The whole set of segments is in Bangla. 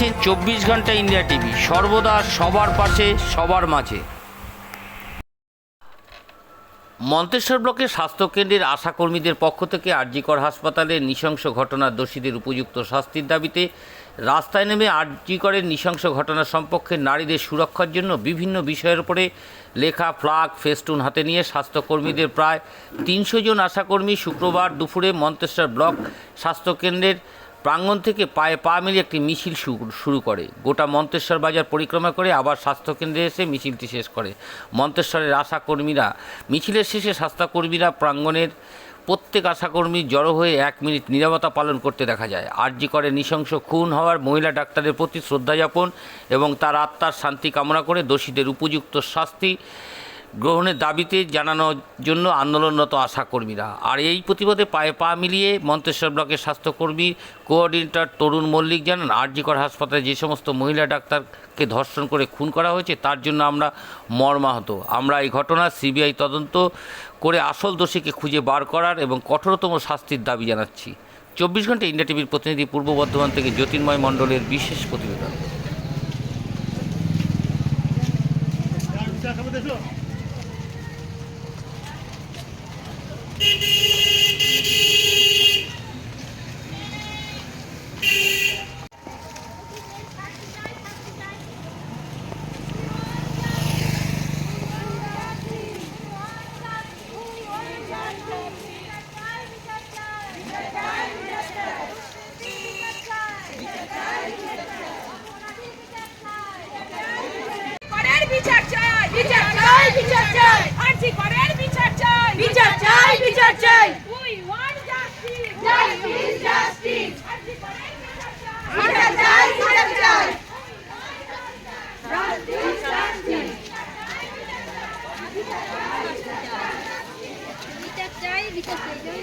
দেখছেন চব্বিশ ঘণ্টা ইন্ডিয়া টিভি। সর্বদা সবার পাশে, সবার মাঝে। মন্তেশ্বর ব্লকের স্বাস্থ্যকেন্দ্রের আশাকর্মীদের পক্ষ থেকে আরজিকর হাসপাতালে নৃশংস ঘটনার দোষীদের উপযুক্ত শাস্তির দাবিতে রাস্তায় নেমে আরজিকরের নৃশংস ঘটনা সম্পর্কে নারীদের সুরক্ষার জন্য বিভিন্ন বিষয়ের উপরে লেখা ফ্লাগ, ফেস্টুন হাতে নিয়ে স্বাস্থ্যকর্মীদের প্রায় তিনশো জন আশাকর্মী শুক্রবার দুপুরে মন্তেশ্বর ব্লক স্বাস্থ্যকেন্দ্রের প্রাঙ্গণ থেকে পায়ে পা মিলিয়ে একটি মিছিল শুরু- করে। গোটা মন্তেশ্বর বাজার পরিক্রমা করে আবার স্বাস্থ্যকেন্দ্রে এসে মিছিলটি শেষ করে। মন্তেশ্বরের আশাকর্মীরা, মিছিলের শেষে স্বাস্থ্যকর্মীরা প্রাঙ্গণের প্রত্যেক আশাকর্মী জড়ো হয়ে এক মিনিট নীরবতা পালন করতে দেখা যায়। আরজি করে নৃশংস খুন হওয়ার মহিলা ডাক্তারের প্রতি শ্রদ্ধা জ্ঞাপন এবং তার আত্মার শান্তি কামনা করে দোষীদের উপযুক্ত শাস্তি গ্রহণের দাবিতে জানানোর জন্য আন্দোলনরত আশাকর্মীরা। আর এই প্রতিবাদে পায়ে পা মিলিয়ে মন্তেশ্বর ব্লকের স্বাস্থ্যকর্মী, কোঅর্ডিনেটর তরুণ মল্লিক জানান, আরজিকর হাসপাতালে যে সমস্ত মহিলা ডাক্তারকে ধর্ষণ করে খুন করা হয়েছে, তার জন্য আমরা মর্মাহত। আমরা এই ঘটনা সিবিআই তদন্ত করে আসল দোষীকে খুঁজে বার করার এবং কঠোরতম শাস্তির দাবি জানাচ্ছি। চব্বিশ ঘণ্টা ইন্ডিয়া টিভির প্রতিনিধি পূর্ব বর্ধমান থেকে জ্যোতির্ময় মণ্ডলের বিশেষ প্রতিবেদন করের বিচার চাই বিচার চাই বিচার চাই আরজি করের বিচার চাই বিচার চাই বিচার চাই we want justice justice justice RG করের বিচার চাই বিচার চাই বিচার চাই জাস্টিস জাস্টিস বিচার চাই বিচার চাই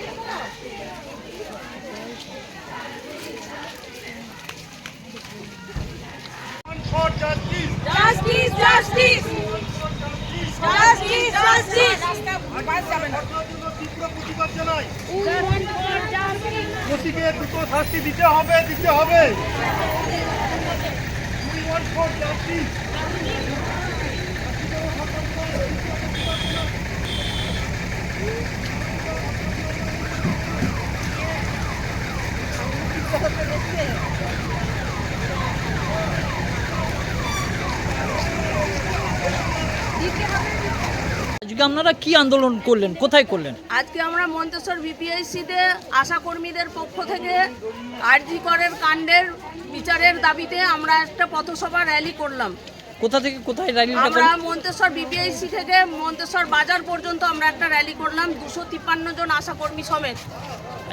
জাস্টিস জাস্টিস জাস্টিস জাস্টিস দোষীকে দ্রুত শাস্তি দিতে হবে দিতে হবে We want আজকে আপনারা কি আন্দোলন করলেন? কোথায় করলেন? আজকে আমরা মন্তেশ্বর ভিপিআইসিতে আশাকর্মীদের পক্ষ থেকে আরজি করের কাণ্ডের বিচারের দাবিতে আমরা একটা পথসভা র্যালি করলাম। কোথা থেকে কোথায় র্যালিটা আমরা মন্তেশ্বর বিপিআইসি থেকে মন্তেশ্বর বাজার পর্যন্ত আমরা একটা র্যালি করলাম দুশো তিপ্পান্ন জন আশাকর্মী সমেত।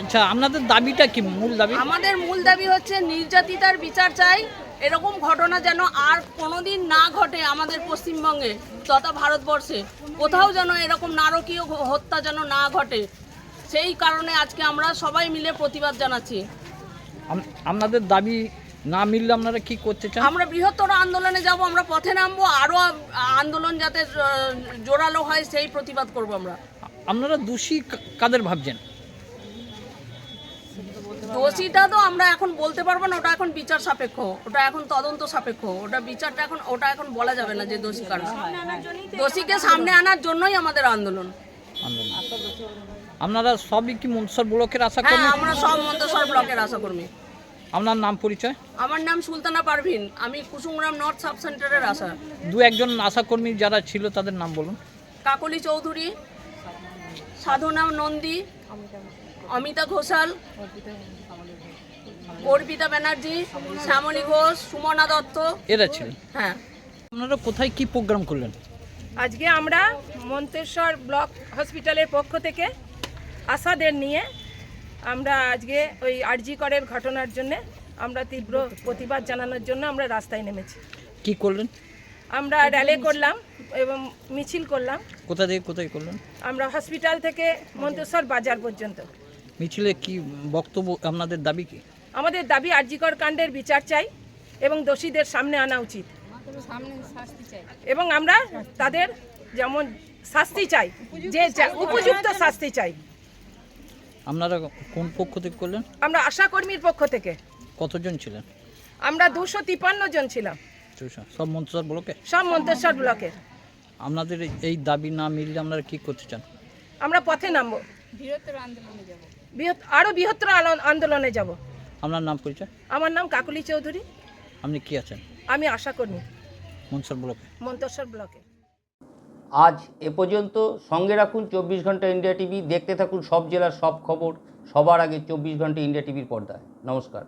আচ্ছা আপনাদের দাবিটা কি? মূল দাবি? আমাদের মূল দাবি হচ্ছে নির্যাতিতার বিচার চাই এরকম ঘটনা যেন আর কোনোদিন না ঘটে আমাদের পশ্চিমবঙ্গে তথা ভারতবর্ষে কোথাও যেন এরকম নারকীয় হত্যা যেন না ঘটে সেই কারণে আজকে আমরা সবাই মিলে প্রতিবাদ জানাচ্ছি। আপনাদের দাবি না মিললে আপনারা কি করতে চান? আমরা বৃহত্তর আন্দোলনে যাব আমরা পথে নামবো আরও আন্দোলন যাতে জোরালো হয় সেই প্রতিবাদ করব আমরা। আপনারা দোষী কাদের ভাবছেন? দোষীটা তো আমরা এখন বলতে পারব না ওটা এখন বিচার সাপেক্ষ। ওটা এখন তদন্ত সাপেক্ষ। ওটা বিচারটা এখন ওটা এখন বলা যাবে না যে দোষী কারণ দোষীকে সামনে আনার জন্যই আমাদের আন্দোলন। আপনারা সবই কি মনসর ব্লকের আশা হ্যাঁ করেন আমরা সব মন্তসর ব্লকের আশা আশাকর্মী আপনার নাম পরিচয়? আমার নাম সুলতানা পারভিন। আমি কুসুমগ্রাম নর্থ সাব সেন্টারের আশা। দু একজন আশাকর্মী যারা ছিল তাদের নাম বলুন। কাকলি চৌধুরী সাধনা নন্দী অমিতা ঘোষাল অর্পিতা ব্যানার্জি শ্যামলী ঘোষ সুমনা দত্ত। এরা ছিলেন হ্যাঁ। আপনারা কোথায় কি প্রোগ্রাম করলেন? আজকে আমরা মন্তেশ্বর ব্লক হসপিটালের পক্ষ থেকে আশাদের নিয়ে আমরা আজকে ওই আরজি করের ঘটনার জন্য আমরা তীব্র প্রতিবাদ জানানোর জন্য আমরা রাস্তায় নেমেছি। কি করলেন? আমরা র্যালি করলাম এবং মিছিল করলাম। কোথা থেকে কোথায় করলেন? আমরা হসপিটাল থেকে মন্তেশ্বর বাজার পর্যন্ত। মিছিলে কি বক্তব্য আপনাদের দাবি কি? আমাদের দাবি আরজিকর কাণ্ডের বিচার চাই এবং দোষীদের সামনে আনা উচিত। এবং আমরা তাদের যেমন শাস্তি চাই যে উপযুক্ত শাস্তি চাই। আপনারা কোন পক্ষ থেকে করলেন? আমরা আশাকর্মীর পক্ষ থেকে। কতজন ছিলেন? আমরা দুশো তিপান্ন জন ছিলাম। সব মন্ত্রিসভা ব্লকে? সব মন্তেশ্বর ব্লকের আপনাদের এই- দাবি না মিললে আপনারা কি করতে চান? আমরা পথে নামবো। বৃহত্তর আন্দোলনে বৃহৎ আরও বৃহত্তর আন্দোলনে যাব। আপনার নাম পরিচয়? আমার নাম কাকুলি চৌধুরী। আপনি কি আছেন? আমি আশা করি মনসর ব্লকে। মন্তসর ব্লকে। আজ এ পর্যন্ত সঙ্গে রাখুন চব্বিশ ঘণ্টা ইন্ডিয়া টিভি দেখতে থাকুন সব জেলার সব খবর সবার আগে চব্বিশ ঘণ্টা ইন্ডিয়া টিভির পর্দায়। নমস্কার।